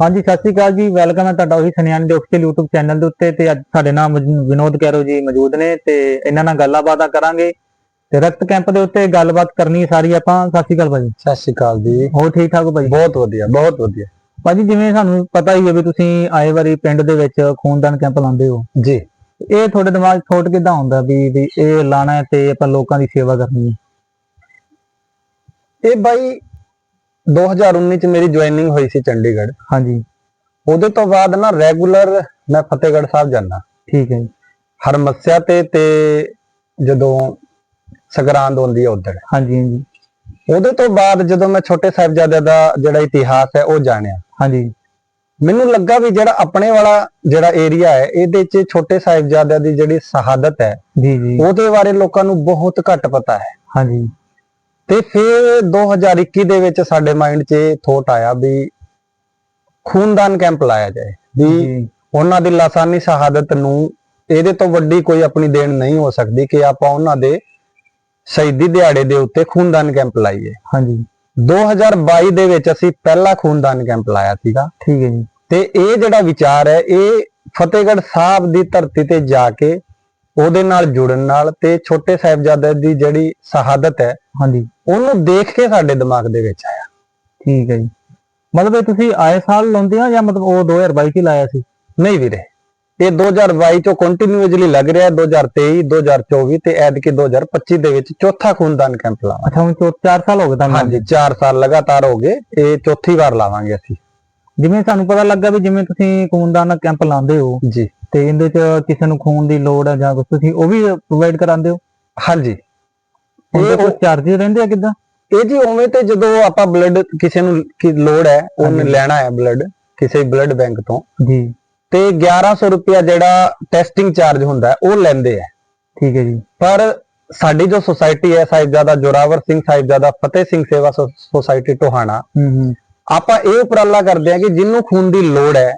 ਹਾਂਜੀ ਸਤਿ ਸ਼੍ਰੀ ਅਕਾਲ ਜੀ। ਵੈਲਕਮ ਹੈ ਤੁਹਾਡਾ ਉਹੀ ਸੁਨਿਆਣੀ ਦੇ ਅਫੀਸ਼ੀਅਲ YouTube ਚੈਨਲ ਦੇ ਉੱਤੇ ਤੇ ਅੱਜ ਸਾਡੇ ਨਾਲ ਵਿਨੋਦ ਕੈਰੋ ਜੀ ਮੌਜੂਦ ਨੇ ਤੇ ਇਹਨਾਂ ਨਾਲ ਗੱਲਾਂ ਬਾਤਾਂ ਕਰਾਂਗੇ। ਤੇ ਰਕਤ ਕੈਂਪ ਦੇ ਉੱਤੇ ਗੱਲਬਾਤ ਕਰਨੀ ਸਾਰੀ ਆਪਾਂ। ਸਤਿ ਸ਼੍ਰੀ ਅਕਾਲ ਭਾਜੀ। ਸਤਿ ਸ਼੍ਰੀ ਅਕਾਲ ਜੀ। ਹੋਰ ਠੀਕ ਠਾਕ ਭਾਜੀ? ਬਹੁਤ ਵਧੀਆ ਬਹੁਤ ਵਧੀਆ। ਭਾਜੀ ਜਿਵੇਂ ਸਾਨੂੰ ਪਤਾ ਹੀ ਹੈ ਵੀ ਤੁਸੀਂ ਆਏ ਵਾਰੀ ਪਿੰਡ ਦੇ ਵਿੱਚ ਖੂਨਦਾਨ ਕੈਂਪ ਲਾਉਂਦੇ ਹੋ। ਜੀ। ਇਹ ਤੁਹਾਡੇ ਦਿਮਾਗ ਥੋਟ ਕਿਦਾਂ ਹੁੰਦਾ ਵੀ ਵੀ ਇਹ ਲਾਣਾ ਤੇ ਆਪਾਂ ਲੋਕਾਂ ਦੀ ਸੇਵਾ ਕਰਨੀ ਹੈ? ਇਹ ਬਾਈ 2019 ਚ ਮੇਰੀ ਜੁਆਇਨਿੰਗ ਹੋਈ ਸੀ ਚੰਡੀਗੜ੍ਹ। ਹਾਂਜੀ। ਉਹਦੇ ਤੋਂ ਬਾਅਦ ਨਾ ਰੈਗੂਲਰ ਮੈਂ ਫਤਿਹਗੜ੍ਹ ਸਾਹਿਬ ਜਾਂਦਾ। ਠੀਕ ਹੈ ਜੀ। ਹਰ ਮੱਸਿਆ ਤੇ ਤੇ ਜਦੋਂ ਸੰਗਰਾਂਦ ਹੁੰਦੀ ਹੈ ਉਦੋਂ ਹਾਂਜੀ ਹਾਂਜੀ। ਉਹਦੇ ਤੋਂ ਬਾਅਦ ਜਦੋਂ ਮੈਂ ਛੋਟੇ ਸਾਹਿਬਜ਼ਾਦਿਆਂ ਦਾ ਜਿਹੜਾ ਇਤਿਹਾਸ ਹੈ ਉਹ ਜਾਣਿਆ। ਹਾਂਜੀ। ਮੈਨੂੰ ਲੱਗਾ ਵੀ ਜਿਹੜਾ ਆਪਣੇ ਵਾਲਾ ਜਿਹੜਾ ਏਰੀਆ ਹੈ ਇਹਦੇ 'ਚ ਛੋਟੇ ਸਾਹਿਬਜ਼ਾਦਿਆਂ ਦੀ ਜਿਹੜੀ ਸ਼ਹਾਦਤ ਹੈ ਜੀ ਜੀ। ਉਹਦੇ ਬਾਰੇ ਲੋਕਾਂ ਨੂੰ ਬਹੁਤ ਘੱਟ ਪਤਾ ਹੈ। ਹਾਂਜੀ। ਤੇ ਫਿਰ 2021 ਦੇ ਵਿੱਚ ਸਾਡੇ ਮਾਈਂਡ 'ਚ ਥੋਟ ਆਇਆ ਵੀ ਖੂਨਦਾਨ ਕੈਂਪ ਲਾਇਆ ਜਾਏ ਵੀ ਉਹਨਾਂ ਦੀ ਲਾਸਾਨੀ ਸ਼ਹਾਦਤ ਨੂੰ ਇਹਦੇ ਤੋਂ ਵੱਡੀ ਕੋਈ ਆਪਣੀ ਦੇਣ ਨਹੀਂ ਹੋ ਸਕਦੀ ਕਿ ਆਪਾਂ ਉਹਨਾਂ ਦੇ ਸ਼ਹੀਦੀ ਦਿਹਾੜੇ ਦੇ ਉੱਤੇ ਖੂਨਦਾਨ ਕੈਂਪ ਲਾਈਏ। ਹਾਂਜੀ। 2022 ਦੇ ਵਿੱਚ ਅਸੀਂ ਪਹਿਲਾ ਖੂਨਦਾਨ ਕੈਂਪ ਲਾਇਆ ਸੀਗਾ। ਠੀਕ ਹੈ ਜੀ। ਤੇ ਇਹ ਜਿਹੜਾ ਵਿਚਾਰ ਹੈ ਇਹ ਫਤਿਹਗੜ੍ਹ ਸਾਹਿਬ ਦੀ ਧਰਤੀ ਤੇ ਜਾ ਕੇ ਉਹਦੇ ਨਾਲ ਜੁੜਨ ਨਾਲ ਤੇ ਛੋਟੇ ਸਾਹਿਬਜ਼ਾਦੇ ਦੀ ਜਿਹੜੀ ਸ਼ਹਾਦਤ ਹੈ ਹਾਂਜੀ। ਉਹਨੂੰ ਦੇਖ ਕੇ ਸਾਡੇ ਦਿਮਾਗ ਦੇ ਵਿੱਚ ਆਇਆ। ਠੀਕ ਹੈ ਜੀ। ਮਤਲਬ ਇਹ ਤੁਸੀਂ ਆਏ ਸਾਲ ਲਾਉਂਦੇ ਹੋ ਜਾਂ ਮਤਲਬ ਉਹ 2022 ਚ ਹੀ ਲਾਇਆ ਸੀ? ਨਹੀਂ ਵੀਰੇ। ਇਹ 2022 ਚੋਂ ਕੰਟੀਨਿਊਸਲੀ ਲੱਗ ਰਿਹਾ ਹੈ 2023 2024 ਤੇ ਐਤਕੀ 2025 ਦੇ ਵਿੱਚ ਚੌਥਾ ਖੂਨਦਾਨ ਕੈਂਪ ਲਾਵਾਂਗੇ। ਅੱਛਾ ਹੁਣ 4 ਸਾਲ ਹੋ ਗਏ ਤੁਹਾਨੂੰ? ਹਾਂਜੀ 4 ਸਾਲ ਲਗਾਤਾਰ ਹੋ ਗਏ। ਇਹ ਚੌਥੀ ਵਾਰ ਲਾਵਾਂਗੇ ਅਸੀਂ। ਜਿਵੇਂ ਸਾਨੂੰ ਪਤਾ ਲੱਗਾ ਵੀ ਜਿਵੇਂ ਤੁਸੀਂ ਖੂਨਦਾਨ ਕੈਂਪ ਲਾਉਂਦੇ ਹੋ ਜੀ। ਤੇ ਇਹਦੇ ਚ ਕਿਸੇ ਨੂੰ ਖੂਨ ਦੀ ਲੋੜ ਹੈ ਜਾਂ ਕੁਝ ਤੁਸੀਂ ਉਹ ਵੀ ਪ੍ਰੋਵਾਈਡ ਕਰਾਉਂਦੇ ਹੋ? ਹਾਂਜੀ। ਇਹ ਕੋਲ ਚਾਰजेस ਰਹਿੰਦੇ ਆ ਕਿਦਾਂ? ਇਹ ਜੀ ਉਵੇਂ ਤੇ ਜਦੋਂ ਆਪਾਂ ਬਲੱਡ ਕਿਸੇ ਨੂੰ ਕੀ ਲੋੜ ਹੈ ਉਹਨੇ। ਲੈਣਾ ਹੈ ਬਲੱਡ ਕਿਸੇ ਬਲੱਡ ਬੈਂਕ ਤੋਂ। ਜੀ। ਤੇ 1100 ਰੁਪਿਆ ਜਿਹੜਾ ਟੈਸਟਿੰਗ ਚਾਰਜ ਹੁੰਦਾ ਹੈ ਉਹ ਲੈਂਦੇ ਆ ਠੀਕ ਹੈ ਜੀ। ਪਰ ਸਾਡੀ ਜੋ ਸੁਸਾਇਟੀ ਹੈ ਸਾਹਿਬਜ਼ਾਦਾ ਜੋਰਾਵਰ ਸਿੰਘ ਸਾਹਿਬਜ਼ਾਦਾ ਫਤਿਹ ਸਿੰਘ ਸੇਵਾ ਸੁਸਾਇਟੀ ਟੋਹਾਣਾ ਹੂੰ ਹੂੰ। ਆਪਾਂ ਇਹ ਉਪਰਾਲਾ ਕਰਦੇ ਹਾਂ ਕਿ ਜਿਹਨੂੰ ਖੂਨ ਦੀ ਲੋੜ ਹੈ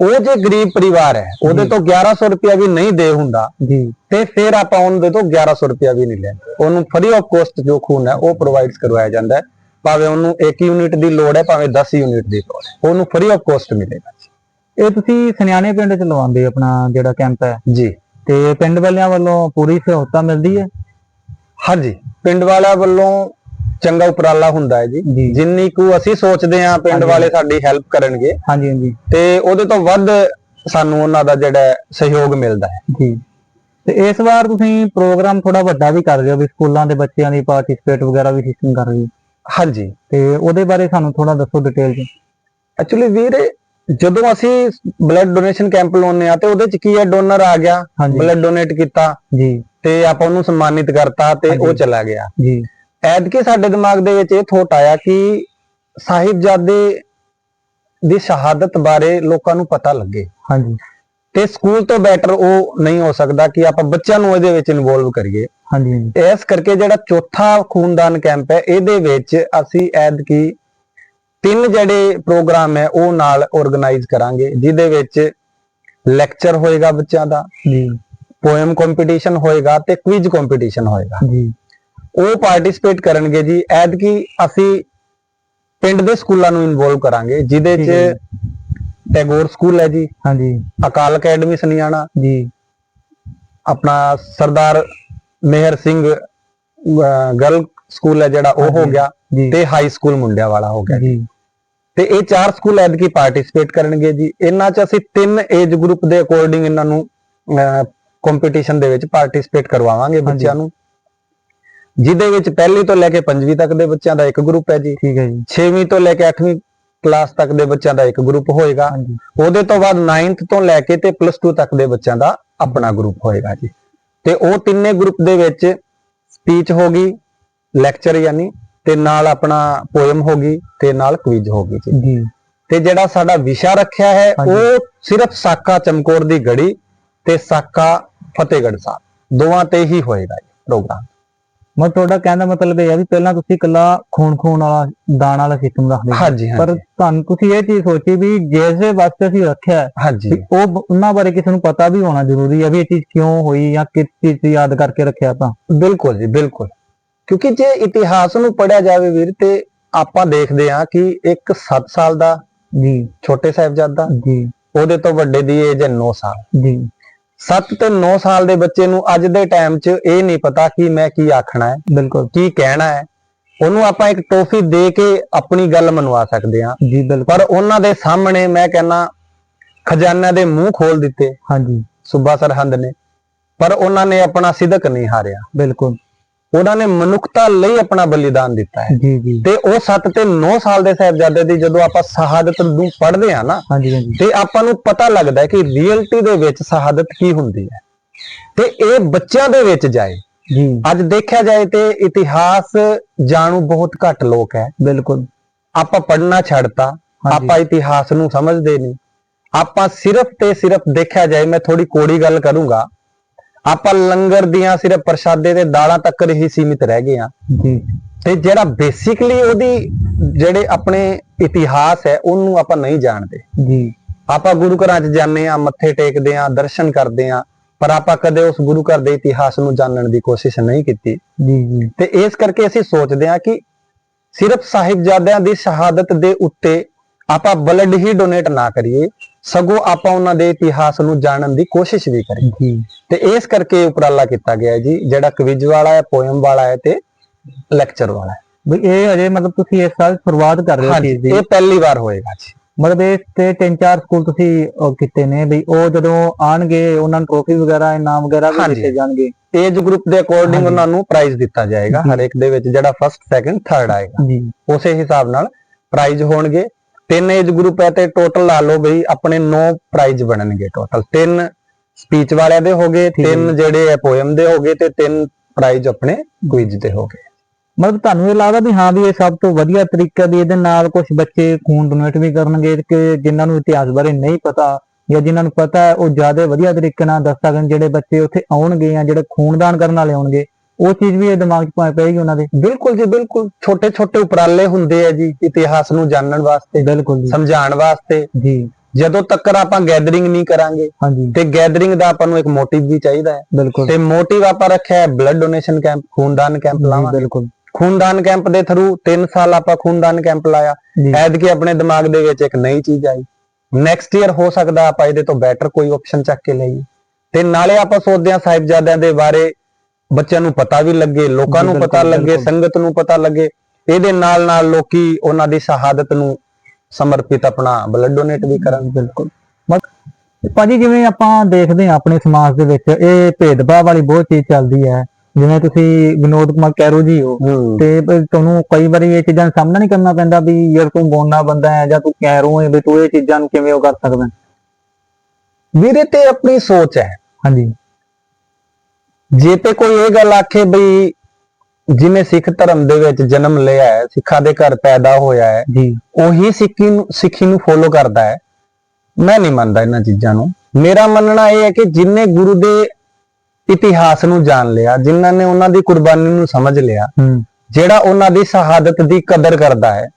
ਉਹ ਜੇ ਗਰੀਬ ਪਰਿਵਾਰ ਹੈ ਉਹਦੇ। ਤੋਂ 1100 ਰੁਪਿਆ ਵੀ ਨਹੀਂ ਦੇ ਹੁੰਦਾ ਜੀ। ਤੇ ਫਿਰ ਆਪਾਂ ਉਹਦੇ ਤੋਂ 1100 ਰੁਪਿਆ ਵੀ ਨਹੀਂ ਲੈਂਦੇ। ਉਹਨੂੰ ਫਰੀ ਆਫ ਕੋਸਟ ਜੋ ਖੂਨ ਹੈ ਉਹ ਪ੍ਰੋਵਾਈਡ ਕਰਵਾਇਆ ਜਾਂਦਾ ਹੈ। ਭਾਵੇਂ ਉਹਨੂੰ 1 ਯੂਨਿਟ ਦੀ ਲੋੜ ਹੈ ਭਾਵੇਂ 10 ਯੂਨਿਟ ਦੀ ਲੋੜ ਹੈ ਉਹਨੂੰ ਫਰੀ ਆਫ ਕੋਸਟ ਮਿਲੇਗਾ ਇਹ ਤੁਸੀਂ ਸੁਨਿਆਣੇ ਪਿੰਡ ਚ ਲਵਾਉਂਦੇ ਆਪਣਾ ਜਿਹੜਾ ਕੈਂਪ ਹੈ? ਜੀ। ਤੇ ਪਿੰਡ ਵਾਲਿਆਂ ਵੱਲੋਂ ਪੂਰੀ ਸਹੂਲਤਾਂ ਮਿਲਦੀ ਹੈ? ਹਾਂਜੀ। ਪਿੰਡ ਵਾਲਿਆਂ ਵੱਲੋਂ ਚੰਗਾ ਉਪਰਾਲਾ ਹੁੰਦਾ ਹੈ ਜੀ। ਜਿੰਨੀ ਕੁ ਅਸੀਂ ਸੋਚਦੇ ਹਾਂ ਪਿੰਡ। ਵਾਲੇ ਸਾਡੀ ਹੈਲਪ ਕਰਨਗੇ ਹਾਂਜੀ ਹਾਂਜੀ। ਤੇ ਉਹਦੇ ਤੋਂ ਵੱਧ ਸਾਨੂੰ ਉਹਨਾਂ ਦਾ ਜਿਹੜਾ ਸਹਿਯੋਗ ਮਿਲਦਾ ਹੈ। ਜੀ। ਤੇ ਇਸ ਵਾਰ ਤੁਸੀਂ ਪ੍ਰੋਗਰਾਮ ਥੋੜਾ ਵੱਡਾ ਵੀ ਕਰ ਰਹੇ ਹੋ ਵੀ ਸਕੂਲਾਂ ਦੇ ਬੱਚਿਆਂ ਦੀ ਪਾਰਟਿਸਿਪੇਟ ਵਗੈਰਾ ਵੀ ਸਿਸਟਮ ਕਰ ਰਹੇ ਹੋ। ਹਾਂਜੀ। ਤੇ ਉਹਦੇ ਬਾਰੇ ਸਾਨੂੰ ਥੋੜਾ ਦੱਸੋ ਡਿਟੇਲ ਚ। ਐਕਚੁਅਲੀ ਵੀਰ ਜਦੋਂ ਅਸੀਂ ਬਲੱਡ ਡੋਨੇਸ਼ਨ ਕੈਂਪ ਲਾਉਂਦੇ ਆ ਤੇ ਉਹਦੇ ਚ ਕੀ ਹੈ ਡੋਨਰ ਆ ਗਿਆ ਬਲੱਡ ਡੋਨੇਟ ਕੀਤਾ ਜੀ। ਤੇ ਆਪਾਂ ਉਹਨੂੰ ਸਨਮਾਨਿਤ ਕਰਤਾ ਤੇ ਉਹ। ਚਲਾ ਗਿਆ। ਜੀ। ਐਤਕੀ ਸਾਡੇ ਦਿਮਾਗ ਦੇ ਵਿੱਚ ਇਹ ਥੋਟ ਆਇਆ ਕਿ ਸਾਹਿਬਜ਼ਾਦੇ ਦੀ ਸ਼ਹਾਦਤ ਬਾਰੇ ਲੋਕਾਂ ਨੂੰ ਪਤਾ ਲੱਗੇ। ਹਾਂਜੀ। ਤੇ ਸਕੂਲ ਤੋਂ ਬੈਟਰ ਉਹ ਨਹੀਂ ਹੋ ਸਕਦਾ ਕਿ ਆਪਾਂ ਬੱਚਿਆਂ ਨੂੰ ਇਹਦੇ ਵਿੱਚ ਇਨਵੋਲਵ ਕਰੀਏ। ਹਾਂਜੀ। ਇਸ ਕਰਕੇ ਜਿਹੜਾ ਚੌਥਾ ਖੂਨਦਾਨ ਕੈਂਪ ਹੈ ਇਹਦੇ ਵਿੱਚ ਅਸੀਂ ਐਤਕੀ ਤਿੰਨ ਜਿਹੜੇ ਪ੍ਰੋਗਰਾਮ ਹੈ ਉਹ ਨਾਲ ਆਰਗੇਨਾਈਜ਼ ਕਰਾਂਗੇ ਜਿਹਦੇ ਵਿੱਚ ਲੈਕਚਰ ਹੋਏਗਾ ਬੱਚਿਆਂ ਦਾ ਜੀ। ਪੋਇਮ ਕੰਪੀਟੀਸ਼ਨ ਹੋਏਗਾ ਤੇ ਕੁਇਜ਼ ਕੰਪੀਟੀਸ਼ਨ ਹੋਏਗਾ। ਜੀ। ਉਹ ਪਾਰਟਿਸਿਪੇਟ ਕਰਨਗੇ ਜੀ ਐਤਕੀ ਅਸੀਂ ਪਿੰਡ ਦੇ ਸਕੂਲਾਂ ਨੂੰ ਇਨਵੋਲਵ ਕਰਾਂਗੇ ਜਿਹਦੇ ਚ ਟੈਗੋਰ ਸਕੂਲ ਹੈ ਜੀ। ਹਾਂਜੀ। ਅਕਾਲ ਅਕੈਡਮੀ ਸਨੀਆਣਾ ਜੀ। ਆਪਣਾ ਸਰਦਾਰ ਮੇਹਰ ਸਿੰਘ ਗਰਲ ਸਕੂਲ ਹੈ ਜਿਹੜਾ ਉਹ ਹੋ। ਗਿਆ ਤੇ ਹਾਈ ਸਕੂਲ ਮੁੰਡਿਆਂ ਵਾਲਾ ਹੋ ਗਿਆ ਜੀ। ਤੇ ਇਹ ਚਾਰ ਸਕੂਲ ਐਤਕੀ ਪਾਰਟਿਸਿਪੇਟ ਕਰਨਗੇ ਜੀ। ਇਹਨਾਂ ਚ ਅਸੀਂ ਤਿੰਨ ਏਜ ਗਰੁੱਪ ਦੇ ਅਕੋਰਡਿੰਗ ਇਹਨਾਂ ਨੂੰ ਕੰਪੀਟੀਸ਼ਨ ਦੇ ਵਿੱਚ ਪਾਰਟਿਸਿਪੇਟ ਕਰਵਾਵਾਂਗੇ ਬੱਚਿਆਂ ਨੂੰ। ਜਿਹਦੇ ਵਿੱਚ ਪਹਿਲੀ ਤੋਂ ਲੈ ਕੇ ਪੰਜਵੀਂ ਤੱਕ ਦੇ ਬੱਚਿਆਂ ਦਾ ਇੱਕ ਗਰੁੱਪ ਹੈ ਜੀ। ਠੀਕ ਹੈ ਜੀ। 6ਵੀਂ ਤੋਂ ਲੈ ਕੇ 8ਵੀਂ ਕਲਾਸ ਤੱਕ ਦੇ ਬੱਚਿਆਂ ਦਾ ਇੱਕ ਗਰੁੱਪ ਹੋਏਗਾ। ਉਹਦੇ ਤੋਂ ਬਾਅਦ 9th ਤੋਂ ਲੈ ਕੇ ਤੇ ਪਲੱਸ 2 ਤੱਕ ਦੇ ਬੱਚਿਆਂ ਦਾ ਆਪਣਾ ਗਰੁੱਪ ਹੋਏਗਾ ਜੀ। ਤੇ ਉਹ ਤਿੰਨੇ ਗਰੁੱਪ ਦੇ ਵਿੱਚ ਸਪੀਚ ਹੋਗੀ ਲੈਕਚਰ ਯਾਨੀ ਤੇ ਨਾਲ ਆਪਣਾ ਪੋਇਮ ਹੋਗੀ ਤੇ ਨਾਲ ਕੁਇਜ਼ ਹੋਗੀ ਜੀ। ਜੀ। ਤੇ ਜਿਹੜਾ ਸਾਡਾ ਵਿਸ਼ਾ ਰੱਖਿਆ ਹੈ। ਉਹ ਸਿਰਫ ਸਾਕਾ ਚਮਕੌਰ ਦੀ ਗੜੀ ਤੇ ਸਾਕਾ ਫਤਿਹਗੜ੍ਹ ਸਾਹਿਬ। ਦੋਵਾਂ ਤੇ ਹੀ ਹੋਏਗਾ ਇਹ ਪ੍ਰੋਗਰਾਮ ਮੈਂ ਤੁਹਾਡਾ ਕਹਿਣ ਦਾ ਮਤਲਬ ਇਹ ਹੈ ਵੀ ਪਹਿਲਾਂ ਤੁਸੀਂ ਇਕੱਲਾ ਖੂਨ ਖੂਨ ਵਾਲਾ ਦਾਨ ਵਾਲਾ ਸਿਸਟਮ ਰੱਖਦੇ। ਹਾਂਜੀ ਪਰ ਤੁਹਾਨੂੰ ਤੁਸੀਂ ਇਹ ਚੀਜ਼ ਸੋਚੀ ਵੀ ਜਿਸ ਦੇ ਵਾਸਤੇ ਅਸੀਂ ਰੱਖਿਆ ਹੈ, ਹਾਂਜੀ। ਉਹ ਉਹਨਾਂ ਬਾਰੇ ਕਿਸੇ ਨੂੰ ਪਤਾ ਵੀ ਹੋਣਾ ਜ਼ਰੂਰੀ ਹੈ ਵੀ ਇਹ ਚੀਜ਼ ਕਿਉਂ ਹੋਈ ਜਾਂ ਕਿਸ ਚੀਜ਼ ਯਾਦ ਕਰਕੇ ਰੱਖਿਆ ਤਾਂ ਬਿਲਕੁਲ ਜੀ ਬਿਲਕੁਲ। ਕਿਉਂਕਿ ਜੇ ਇਤਿਹਾਸ ਨੂੰ ਪੜਿਆ ਜਾਵੇ ਵੀਰ ਤੇ ਆਪਾਂ ਦੇਖਦੇ ਹਾਂ ਕਿ ਇੱਕ 7 ਸਾਲ ਦਾ ਜੀ। ਛੋਟੇ ਸਾਹਿਬਜ਼ਾਦਾ ਜੀ। ਉਹਦੇ ਤੋਂ ਵੱਡੇ ਦੀ ਏਜ ਹੈ 9 ਸਾਲ। ਜੀ। 7 ਤੇ 9 ਸਾਲ ਦੇ ਬੱਚੇ ਨੂੰ ਅੱਜ ਦੇ ਟਾਈਮ 'ਚ ਇਹ ਨਹੀਂ ਪਤਾ ਕਿ ਮੈਂ ਕੀ ਆਖਣਾ ਹੈ ਬਿਲਕੁਲ ਕੀ ਕਹਿਣਾ ਹੈ। ਉਹਨੂੰ ਆਪਾਂ ਇੱਕ ਟੋਫੀ ਦੇ ਕੇ ਆਪਣੀ ਗੱਲ ਮਨਵਾ ਸਕਦੇ ਹਾਂ। ਜੀ ਬਿਲਕੁਲ। ਪਰ ਉਹਨਾਂ ਦੇ ਸਾਹਮਣੇ ਮੈਂ ਕਹਿੰਨਾ ਖਜ਼ਾਨਿਆਂ ਦੇ ਮੂੰਹ ਖੋਲ ਦਿੱਤੇ। ਹਾਂਜੀ। ਸੁਬਾ ਸਰਹੰਦ ਨੇ। ਪਰ ਉਹਨਾਂ ਨੇ ਆਪਣਾ ਸਿਦਕ ਨਹੀਂ ਹਾਰਿਆ। ਬਿਲਕੁਲ। ਉਹਨਾਂ ਨੇ ਮਨੁੱਖਤਾ ਲਈ ਆਪਣਾ ਬਲੀਦਾਨ ਦਿੱਤਾ ਹੈ। ਜੀ ਜੀ। ਤੇ ਉਹ 7 ਤੇ 9 ਸਾਲ ਦੇ ਸਾਹਿਬਜ਼ਾਦੇ ਦੀ ਜਦੋਂ ਆਪਾਂ ਸ਼ਹਾਦਤ ਨੂੰ ਪੜ੍ਹਦੇ ਆ ਨਾ ਹਾਂਜੀ ਹਾਂਜੀ। ਤੇ ਆਪਾਂ ਨੂੰ ਪਤਾ ਲੱਗਦਾ ਹੈ ਕਿ ਰੀਅਲਟੀ ਦੇ ਵਿੱਚ ਸ਼ਹਾਦਤ ਕੀ ਹੁੰਦੀ ਹੈ। ਤੇ ਇਹ ਬੱਚਿਆਂ ਦੇ ਵਿੱਚ ਜਾਏ। ਜੀ। ਅੱਜ ਦੇਖਿਆ ਜਾਏ ਤੇ ਇਤਿਹਾਸ ਜਾਣੂ ਬਹੁਤ ਘੱਟ ਲੋਕ ਹੈ। ਬਿਲਕੁਲ। ਆਪਾਂ ਪੜ੍ਹਨਾ ਛੱਡਤਾ। ਆਪਾਂ ਇਤਿਹਾਸ ਨੂੰ ਸਮਝਦੇ ਨਹੀਂ। ਆਪਾਂ ਸਿਰਫ ਤੇ ਸਿਰਫ ਦੇਖਿਆ ਜਾਏ ਮੈਂ ਥੋੜੀ ਕੋੜੀ ਗੱਲ ਕਰੂੰਗਾ ਆਪਾਂ ਲੰਗਰ ਦੀਆਂ ਸਿਰਫ ਪ੍ਰਸ਼ਾਦੇ ਤੇ ਦਾਲਾਂ ਤੱਕ ਹੀ ਸੀਮਿਤ ਰਹਿ ਗਏ ਆ ਤੇ ਜਿਹੜਾ ਬੇਸਿਕਲੀ ਉਹਦੀ ਜਿਹੜੇ ਆਪਣੇ ਇਤਿਹਾਸ ਹੈ ਉਹਨੂੰ ਆਪਾਂ ਨਹੀਂ ਜਾਣਦੇ। ਜੀ। ਆਪਾਂ ਗੁਰੂ ਘਰਾਂ 'ਚ ਜਾਂਦੇ ਆ ਮੱਥੇ ਟੇਕਦੇ ਆ ਦਰਸ਼ਨ ਕਰਦੇ ਆ ਪਰ ਆਪਾਂ ਕਦੇ ਉਸ ਗੁਰੂ ਘਰ ਦੇ ਇਤਿਹਾਸ ਨੂੰ ਜਾਣਨ ਦੀ ਕੋਸ਼ਿਸ਼ ਨਹੀਂ ਕੀਤੀ। ਜੀ ਜੀ। ਤੇ ਇਸ ਕਰਕੇ ਅਸੀਂ ਸੋਚਦੇ ਆ ਕਿ ਸਿਰਫ ਸਾਹਿਬਜ਼ਾਦਿਆਂ ਦੀ ਸ਼ਹਾਦਤ ਦੇ ਉੱਤੇ ਆਪਾਂ ਬਲੱਡ ਹੀ ਡੋਨੇਟ ਨਾ ਕਰੀਏ ਸਗੋਂ ਆਪਾਂ ਉਹਨਾਂ ਦੇ ਇਤਿਹਾਸ ਨੂੰ ਜਾਣਨ ਦੀ ਕੋਸ਼ਿਸ਼ ਵੀ ਕਰੀਏ। ਤੇ ਇਸ ਕਰਕੇ ਉਪਰਾਲਾ ਕੀਤਾ ਗਿਆ ਜੀ ਜਿਹੜਾ ਕਵਿਜ਼ ਵਾਲਾ ਹੈ ਪੋਇਮ ਵਾਲਾ ਹੈ ਤੇ ਲੈਕਚਰ ਵਾਲਾ ਹੈ। ਵੀ ਇਹ ਅਜੇ ਮਤਲਬ ਤੁਸੀਂ ਇਸ ਸਾਲ ਸ਼ੁਰੂਆਤ ਕਰ ਰਹੇ ਹੋ ਹਾਂਜੀ ਚੀਜ਼ ਦੀ? ਇਹ ਪਹਿਲੀ ਵਾਰ ਹੋਏਗਾ ਜੀ। ਮਤਲਬ ਇਸ ਤੇ ਤਿੰਨ ਚਾਰ ਸਕੂਲ ਤੁਸੀਂ ਕੀਤੇ ਨੇ ਵੀ ਉਹ ਜਦੋਂ ਆਣਗੇ ਉਹਨਾਂ ਨੂੰ ਟਰੋਫੀ ਵਗੈਰਾ ਇਨਾਮ ਵਗੈਰਾ ਵੀ ਹਾਂਜੀ। ਦਿੱਤੇ ਜਾਣਗੇ? ਏਜ ਗਰੁੱਪ ਦੇ ਅਕੋਰਡਿੰਗ ਹਾਂਜੀ। ਉਹਨਾਂ ਨੂੰ ਪ੍ਰਾਈਜ਼ ਦਿੱਤਾ ਜਾਏਗਾ। ਹਰ ਇੱਕ ਦੇ ਵਿੱਚ ਜਿਹੜਾ ਫਸਟ ਸੈਕੰਡ ਥਰਡ ਆਏਗਾ। ਜੀ। ਉਸੇ ਹਿਸਾਬ ਨਾਲ ਪ੍ਰਾਈਜ਼ ਹੋਣਗੇ। ਤਿੰਨ ਏਜ ਗਰੁੱਪ ਹੈ ਤੇ ਟੋਟਲ ਲਾ ਲਓ ਬਈ ਆਪਣੇ 9 ਪ੍ਰਾਈਜ਼ ਬਣਨਗੇ ਟੋਟਲ ਤਿੰਨ ਸਪੀਚ ਵਾਲਿਆਂ ਦੇ ਹੋਗੇ ਤਿੰਨ ਜਿਹੜੇ ਹੈ ਪੋਇਮ ਦੇ ਹੋਗੇ ਤੇ ਤਿੰਨ ਪ੍ਰਾਈਜ਼ ਆਪਣੇ ਕੁਇਜ਼ ਦੇ ਹੋਗੇ ਮਤਲਬ ਤੁਹਾਨੂੰ ਇਹ ਲੱਗਦਾ ਵੀ ਹਾਂ ਵੀ ਇਹ ਸਭ ਤੋਂ ਵਧੀਆ ਤਰੀਕਾ ਵੀ ਇਹਦੇ ਨਾਲ ਕੁਝ ਬੱਚੇ ਖੂਨ ਡੋਨੇਟ ਵੀ ਕਰਨਗੇ ਕਿ ਜਿਨ੍ਹਾਂ ਨੂੰ ਇਤਿਹਾਸ ਬਾਰੇ ਨਹੀਂ ਪਤਾ ਜਾਂ ਜਿਨ੍ਹਾਂ ਨੂੰ ਪਤਾ ਹੈ ਉਹ ਜ਼ਿਆਦਾ ਵਧੀਆ ਤਰੀਕੇ ਨਾਲ ਦੱਸ ਸਕਣ ਜਿਹੜੇ ਬੱਚੇ ਉੱਥੇ ਆਉਣਗੇ ਜਾਂ ਜਿਹੜੇ ਖੂਨਦਾਨ ਕਰਨ ਵਾਲੇ ਆਉਣਗੇ। ਉਹ ਚੀਜ਼ ਵੀ ਇਹ ਦਿਮਾਗ 'ਚ ਪੈ- ਪਏਗੀ ਉਹਨਾਂ ਦੇ। ਬਿਲਕੁਲ ਜੀ ਬਿਲਕੁਲ। ਛੋਟੇ ਛੋਟੇ ਉਪਰਾਲੇ ਹੁੰਦੇ ਆ ਜੀ ਇਤਿਹਾਸ ਨੂੰ ਜਾਣਨ ਵਾਸਤੇ ਬਿਲਕੁਲ ਸਮਝਾਉਣ ਵਾਸਤੇ। ਜੀ। ਜਦੋਂ ਤੱਕ ਆਪਾਂ ਗੈਦਰਿੰਗ ਨਹੀਂ ਕਰਾਂਗੇ ਹਾਂਜੀ। ਤੇ ਗੈਦਰਿੰਗ ਦਾ ਆਪਾਂ ਨੂੰ ਇੱਕ ਮੋਟਿਵ ਵੀ ਚਾਹੀਦਾ ਹੈ। ਬਿਲਕੁਲ। ਤੇ ਮੋਟਿਵ ਆਪਾਂ ਰੱਖਿਆ ਹੈ ਬਲੱਡ ਡੋਨੇਸ਼ਨ ਕੈਂਪ ਖੂਨਦਾਨ ਕੈਂਪ ਲਾਵਾਂਗੇ। ਬਿਲਕੁਲ। ਖੂਨਦਾਨ ਕੈਂਪ ਦੇ ਥਰੂ 3 ਸਾਲ ਆਪਾਂ ਖੂਨਦਾਨ ਕੈਂਪ ਲਾਇਆ। ਜੀ। ਐਤਕੀ ਆਪਣੇ ਦਿਮਾਗ ਦੇ ਵਿੱਚ ਇੱਕ ਨਈ ਚੀਜ਼ ਆਈ। ਨੈਕਸਟ ਈਅਰ ਹੋ ਸਕਦਾ ਆਪਾਂ ਇਹਦੇ ਤੋਂ ਬੈਟਰ ਕੋਈ ਆਪਸ਼ਨ ਚੱਕ ਕੇ ਲਈਏ। ਤੇ ਨਾਲੇ ਆਪਾਂ ਸੋਚਦੇ ਹਾਂ ਸਾਹਿਬਜ਼ਾਦਿਆਂ ਦੇ ਬਾਰੇ ਬੱਚਿਆਂ ਨੂੰ ਪਤਾ ਵੀ ਲੱਗੇ ਲੋਕਾਂ ਨੂੰ ਪਤਾ ਲੱਗੇ। ਸੰਗਤ ਨੂੰ ਪਤਾ ਲੱਗੇ ਇਹਦੇ ਨਾਲ ਨਾਲ ਲੋਕੀ ਉਹਨਾਂ ਦੀ ਸ਼ਹਾਦਤ ਨੂੰ ਸਮਰਪਿਤ ਆਪਣਾ ਬਲੱਡ ਡੋਨੇਟ ਵੀ ਕਰਨ ਬਿਲਕੁਲ। ਭਾਜੀ ਜਿਵੇਂ ਆਪਾਂ ਦੇਖਦੇ ਹਾਂ ਆਪਣੇ ਸਮਾਜ ਦੇ ਵਿੱਚ ਇਹ ਭੇਦਭਾਵ ਵਾਲੀ ਬਹੁਤ ਚੀਜ਼ ਚੱਲਦੀ ਹੈ। ਜਿਵੇਂ ਤੁਸੀਂ ਵਿਨੋਦ ਕੁਮਾਰ ਕੈਰੋ ਜੀ ਹੋ ਤੇ ਤੁਹਾਨੂੰ ਕਈ ਵਾਰੀ ਇਹ ਚੀਜ਼ਾਂ ਸਾਹਮਣਾ ਨਹੀਂ ਕਰਨਾ ਪੈਂਦਾ ਵੀ ਯਾਰ ਤੂੰ ਬੋਨਾ ਬੰਦਾ ਹੈ ਜਾਂ ਤੂੰ ਕੈਰੋ ਹੈ ਵੀ ਤੂੰ ਇਹ ਚੀਜ਼ਾਂ ਨੂੰ ਕਿਵੇਂ ਉਹ ਕਰ ਸਕਦਾ? ਵੀਰੇ ਤੇ ਆਪਣੀ ਸੋਚ ਹੈ। ਹਾਂਜੀ। ਜੇ ਤੇ ਕੋਈ ਇਹ ਗੱਲ ਆਖੇ ਬਈ ਜਿਵੇਂ ਸਿੱਖ ਧਰਮ ਦੇ ਵਿੱਚ ਜਨਮ ਲਿਆ ਹੈ ਸਿੱਖਾਂ ਦੇ ਘਰ ਪੈਦਾ ਹੋਇਆ ਹੈ ਜੀ। ਉਹੀ ਸਿੱਖੀ ਨੂੰ ਸਿੱਖੀ ਨੂੰ ਫੋਲੋ ਕਰਦਾ ਹੈ। ਮੈਂ ਨਹੀਂ ਮੰਨਦਾ ਇਹਨਾਂ ਚੀਜ਼ਾਂ ਨੂੰ। ਮੇਰਾ ਮੰਨਣਾ ਇਹ ਹੈ ਕਿ ਜਿਨਨੇ ਗੁਰੂ ਦੇ ਇਤਿਹਾਸ ਨੂੰ ਜਾਣ ਲਿਆ ਜਿਨ੍ਹਾਂ ਨੇ ਉਹਨਾਂ ਦੀ ਕੁਰਬਾਨੀ ਨੂੰ ਸਮਝ ਲਿਆ ਜਿਹੜਾ ਉਹਨਾਂ ਦੀ ਸ਼ਹਾਦਤ ਦੀ ਕਦਰ ਕਰਦਾ ਹੈ